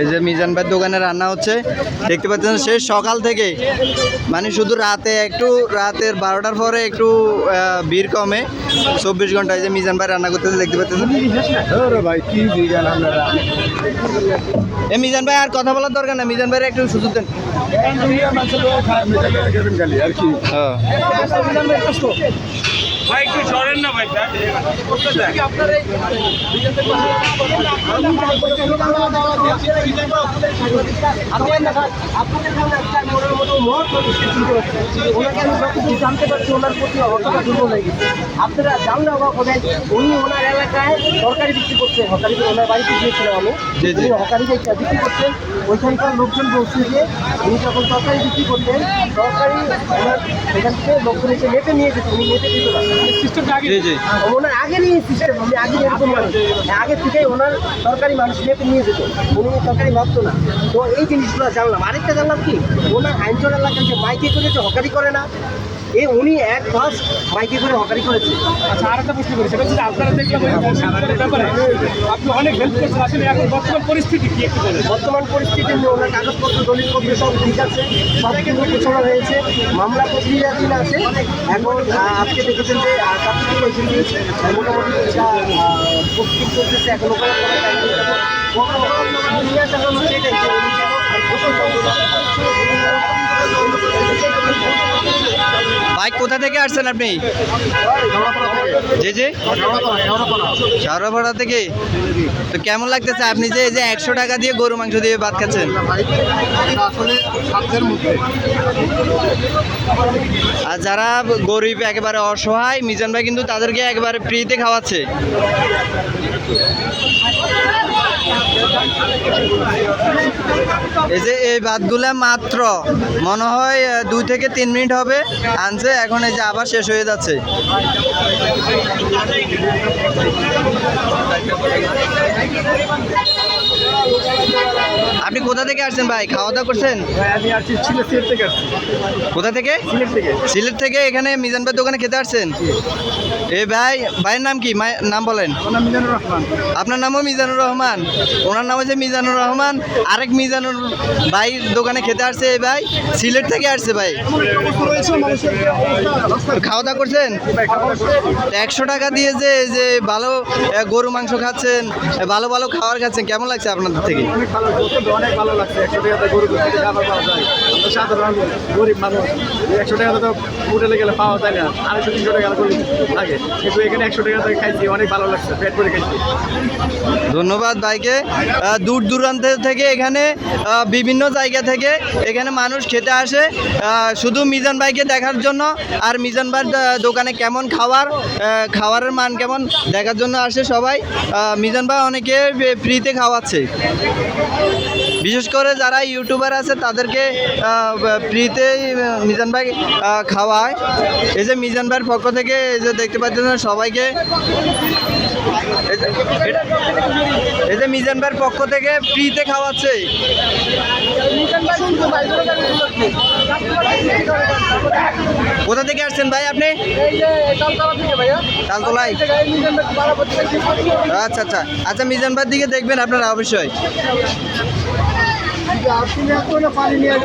এই যে মিজান ভাইয়ের দোকানে রান্না হচ্ছে। দেখতে পাচ্ছেন সে সকাল থেকে মানে শুধু রাতে একটু রাতের বারোটার পরে একটু আহ, ভিড় কমে। চব্বিশ ঘণ্টা এই যে মিজান ভাই রান্না করতেছে দেখতে পাচ্ছেন? ভাই কি এ মিজান ভাই আর কথা বলার দরকার না মিজান ভাইয়ের একটু সুযোগ দেন। আর কি হ্যাঁ। ভাই একটু সরেন না ভাই আপনাদের সামনে একটা মনের মতো মহৎ ওনাকে আমি জানতে পারছি ওনার প্রতি অতটা দুর্বল হয়ে গেছে আপনারা জানলে অবাক হবেন উনি ওনার এলাকায় তরকারি বিক্রি করছে হকারি ওনার বাড়িতে গিয়েছিলাম আমি। উনি হকারি বিক্রি করছেন ওইখানকার লোকজন বলছে যে উনি যখন তরকারি বিক্রি করতেন তরকারি ওনার থেকে লোকজন এসে মেপে নিয়ে যেত উনি মেপে দিত না সিস্টেমটা আগে ওনার আগেরই সিস্টেম আমি আগে এরকম মানুষ আগে থেকেই ওনার সরকারি মানুষ মেপে নিয়ে যেত। উনি সরকারি ভাবতো না। তো এই জিনিসগুলো জানলাম। আরেকটা জানলাম কি? ওনার আইনচর এলাকায় যে মাইকে করে যে হকারি করে না এ উনি এক মাস মাইকে করে হকারি করেছে। আচ্ছা আর একটা প্রশ্ন করি। সেটা হচ্ছে আপনারা দেখলাম ব্যাপারে। আপনি অনেক হেল্প করছেন। আসলে এখন বর্তমান পরিস্থিতি কি একটু বলেন? বর্তমান পরিস্থিতি নিয়ে ওনার কাগজপত্র দলিলপত্র সব ঠিক আছে। সব কিন্তু গোছানো হয়েছে। মামলা প্রক্রিয়াধীন আছে। এখন আজকে দেখেছেন যে মোটামুটি প্রস্তুত করতেছে এখন ওখানে কোনো টাইম আসা হলো সেটাই যে উনি যেন আর গোসল ভাই কোথা থেকে আসছেন আপনি? জি জি। শাহরাপাড়া থেকে? তো কেমন লাগতেছে আপনি যে যে একশো টাকা দিয়ে গরু মাংস দিয়ে ভাত খাচ্ছেন? আর যারা গরিব, একেবারে অসহায়, মিজান ভাই কিন্তু তাদেরকে একেবারে ফ্রিতে খাওয়াচ্ছে। এই যে এই ভাতগুলা মাত্র। মনে হয় দুই থেকে তিন মিনিট হবে, আনছে, এখন এই যে আবার শেষ হয়ে যাচ্ছে। আপনি কোথা থেকে আসছেন ভাই? খাওয়া দাওয়া করছেন? আমি আসছি সিলেট থেকে আসছি। কোথা থেকে? সিলেট থেকে। সিলেট থেকে এখানে মিজান ভাই দোকানে খেতে আসছেন? এ ভাই ভাইয়ের নাম কি? মায়ের নাম বলেন। মিজানুর রহমান। আপনার নামও মিজানুর রহমান? ওনার নাম হচ্ছে মিজানুর রহমান। আরেক মিজানুর ভাই দোকানে খেতে আসছে এই ভাই। সিলেট থেকে আসছে ভাই। খাওয়া দাওয়া করছেন একশো টাকা দিয়ে যে যে ভালো গরু মাংস খাচ্ছেন ভালো ভালো খাবার খাচ্ছেন কেমন লাগছে আপনাদের থেকে? অনেক ভালো লাগছে। একশো টাকাতে গরু থেকে খাবার পাওয়া যায়। আমরা সাধারণ গরিব মানুষ। একশো টাকাতে তো হোটেলে গেলে পাওয়া যায় না। আড়াইশো তিনশো টাকা করে লাগে। কিন্তু এখানে একশো টাকা থেকে খাইছি অনেক ভালো লাগছে পেট করে খাইছি। ধন্যবাদ ভাইকে। দূর দূরান্ত থেকে এখানে বিভিন্ন জায়গা থেকে এখানে মানুষ খেতে আসে। শুধু মিজান ভাইকে দেখার জন্য আর মিজান ভাইয়ের দোকানে কেমন আহ, খাবারের মান কেমন দেখার জন্য আসে সবাই। মিজান ভাই অনেকে ফ্রিতে খাওয়াচ্ছে। বিশেষ করে যারা ইউটিউবার আছে, তাদেরকে ফ্রিতে মিজান ভাই খাওয়ায়। এই যে মিজান ভাইয়ের পক্ষ থেকে, এই যে দেখতে পাচ্ছেন সবাইকে। এই যে- এই যে মিজান ভাইয়ের পক্ষ থেকে ফ্রিতে খাওয়াচ্ছে। কোথা থেকে আসছেন ভাই আপনি? তালতলায়। আচ্ছা আচ্ছা। আচ্ছা মিজান ভাইয়ের দিকে দেখবেন আপনারা অবশ্যই। পানি নিয়ে